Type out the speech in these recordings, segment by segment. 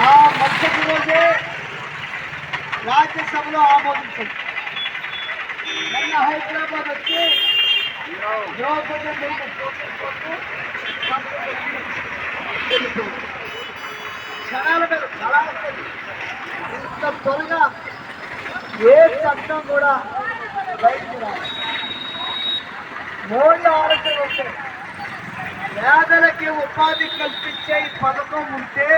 ఆ మరుసటి రోజే రాజ్యసభలో ఆమోదించింది. నిన్న హైదరాబాద్ వచ్చి ద్రౌపది ముర్ము క్షణాల మీద ఇంత త్వరగా ఏ చట్టం కూడా బయటకు రాదు మోడీ ఆలోచన ఉంటే పేదలకి ఉపాధి కల్పించే ఈ పథకం ఉంటే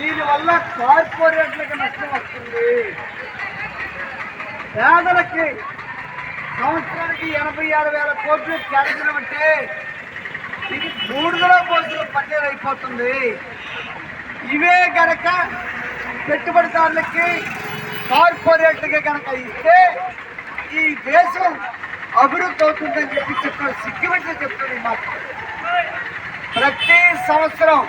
దీనివల్ల కార్పొరేట్లకు నష్టం వస్తుంది. పేదలకి సంవత్సరానికి ఎనభై ఆరు వేల కోట్లు కేంద్రం అంటే ఇది మూడుదల కోట్లు పట్టేది అయిపోతుంది. ఇవే గనక పెట్టుబడిదారులకి కార్పొరేట్లకి గనక ఇస్తే ఈ దేశం అభివృద్ధి అవుతుందని చెప్పి చెప్తాడు సిగ్గుపెట్టి చెప్తాడు ఈ మాట ప్రతి సంవత్సరం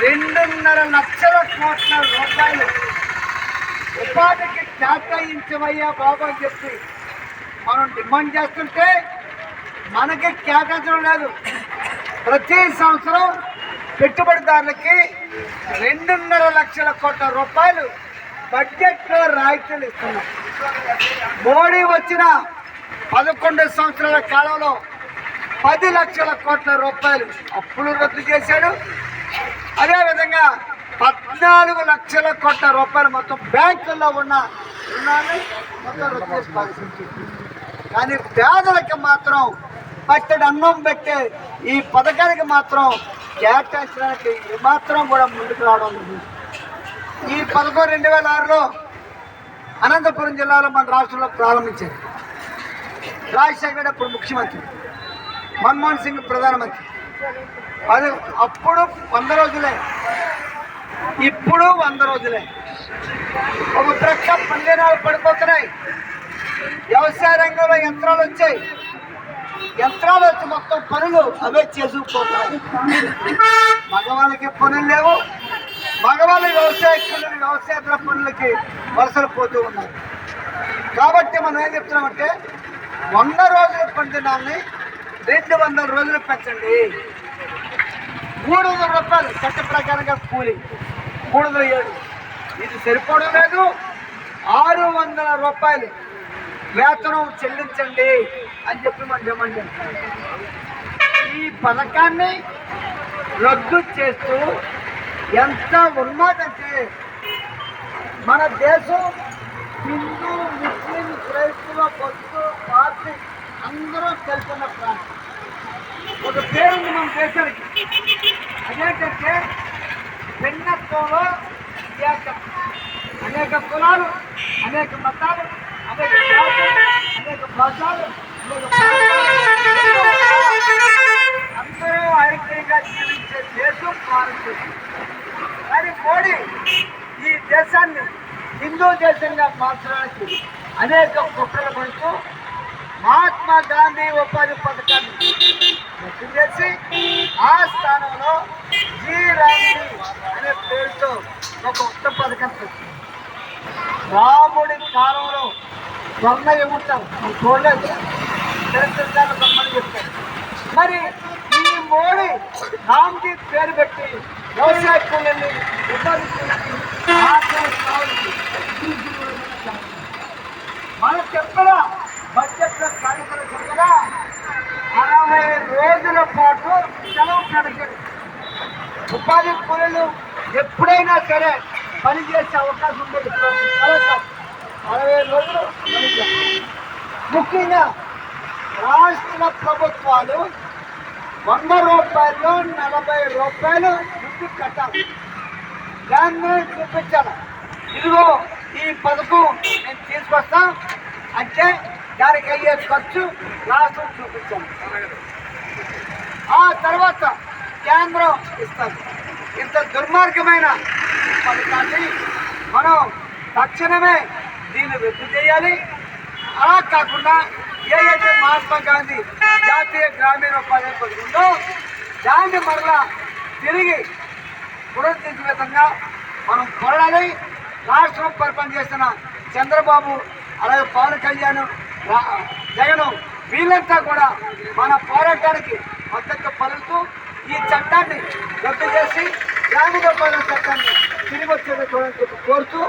రెండున్నర లక్షల కోట్ల రూపాయలు ఉపాధికి కేటాయించవయ్యా బాబు అని చెప్పి మనం డిమాండ్ చేస్తుంటే మనకి కేటాయించడం లేదు. ప్రతి సంవత్సరం పెట్టుబడిదారులకి రెండున్నర లక్షల కోట్ల రూపాయలు బడ్జెట్లో రాయితీలు ఇస్తున్నాం. మోడీ వచ్చిన పదకొండు సంవత్సరాల కాలంలో పది లక్షల కోట్ల రూపాయలు అప్పులు రద్దు చేశాడు. అదేవిధంగా పద్నాలుగు లక్షల కోట్ల రూపాయలు మొత్తం బ్యాంకుల్లో ఉన్న రుణాన్ని మొత్తం రద్దు కానీ పేదలకు మాత్రం పట్టడి అన్నం పెట్టే ఈ పథకానికి మాత్రం కేటాయించడానికి ఏమాత్రం కూడా ముందుకు రావడం ఈ పథకం రెండు వేల ఆరులో అనంతపురం జిల్లాలో మన రాష్ట్రంలో ప్రారంభించారు. రాజశేఖర రెడ్డి అప్పుడు ముఖ్యమంత్రి మన్మోహన్ సింగ్ ప్రధానమంత్రి. అది అప్పుడు వంద రోజులే. ఇప్పుడు వంద రోజులే. ఒక ప్రక్క పందినాలు పడిపోతున్నాయి. వ్యవసాయ రంగంలో యంత్రాలు వచ్చాయి. యంత్రాలు వచ్చి మొత్తం పనులు అవే చేసుకుపోతున్నాయి. మగవాళ్ళకి పనులు లేవు. మగవాళ్ళు వ్యవసాయ కూలీలు వ్యవసాయ పనులకి వలసలు పోతూ ఉన్నారు. కాబట్టి మనం ఏం చెప్తున్నామంటే వంద రోజుల పందినాల్ని రెండు వందల రోజులు పెంచండి. మూడు వందల రూపాయలు చట్ట ప్రకారంగా కూలి. మూడు వందల ఏడు. ఇది సరిపోవడం లేదు. ఆరు వందల రూపాయలు వేతనం చెల్లించండి అని చెప్పి మనం డిమాండ్ చేస్తాం. ఈ పథకాన్ని రద్దు చేస్తూ ఎంత ఉన్నదంటే మన దేశం హిందూ ముస్లిం క్రైస్తవ బౌద్ధ అందరూ తెలుసున్న ప్రాంతం ఒక పేరు ఉంది మన దేశానికి. అదేంటంటే భిన్నత్వంలో ఏకం అనేక కులాలు అనేక మతాలు అనేక అనేక భాషలు అందరూ ఐక్యంగా జీవించే దేశం భారతదేశం. కానీ మోడీ ఈ దేశాన్ని హిందూ దేశంగా మార్చడానికి అనేక కుట్రలు పడుతూ మహాత్మా గాంధీ ఉపాధి పథకాన్ని గుర్తు చేసి ఆ స్థానంలో జీ రాముడి అనే పేరుతో ఒక ఉత్త పథకం పెట్టింది రాముడి కాలంలో స్వర్ణ ఏముంటారు చూడలేదు. చరిత్రకారులు రమ్మని చెప్తారు. మరి ఈ మోడీ రామ్జీ పేరు పెట్టి వ్యవసాయ కూలీని ఉపాధి కూలీని ఆర్థిక స్థాయికి మనకు చెప్పరా బడ్జెట్లో కార్యక్రమం చెప్పరా అరవై రోజుల పాటు సెలవు పెడతాడు ఉపాధి కూలీలు ఎప్పుడైనా సరే పని చేసే అవకాశం ఉండేది. అరవై రోజులు ముఖ్యంగా రాష్ట్ర ప్రభుత్వాలు వంద రూపాయలు నలభై రూపాయలు ముందు కట్టాలి. దాన్ని చూపించాలి. ఇదిగో ఈ పథకం నేను తీసుకొస్తా అంటే దానికి అయ్యే ఖర్చు రాష్ట్రం చూపించాలి ఆ తర్వాత కేంద్రం ఇంత దుర్మార్గమైన పథకాన్ని మనం తక్షణమే దీన్ని రద్దు చేయాలి. అలా కాకుండా ఏదైతే మహాత్మా గాంధీ జాతీయ గ్రామీణ ఉపాధి పథకం ఉందో దాన్ని మరలా తిరిగి పునరుద్ధరించే విధంగా మనం పోరాడాలి రాష్ట్రం పరిపాలన చేసిన చంద్రబాబు అలాగే పవన్ కళ్యాణ్ జగన్ వీళ్ళంతా కూడా మన పోరాటానికి మద్దతు పలుకుతూ ఈ చట్టాన్ని రద్దు చేసి గ్రామీణ చట్టాన్ని తిరిగి వచ్చేది చూడని చెప్పి కోరుతూ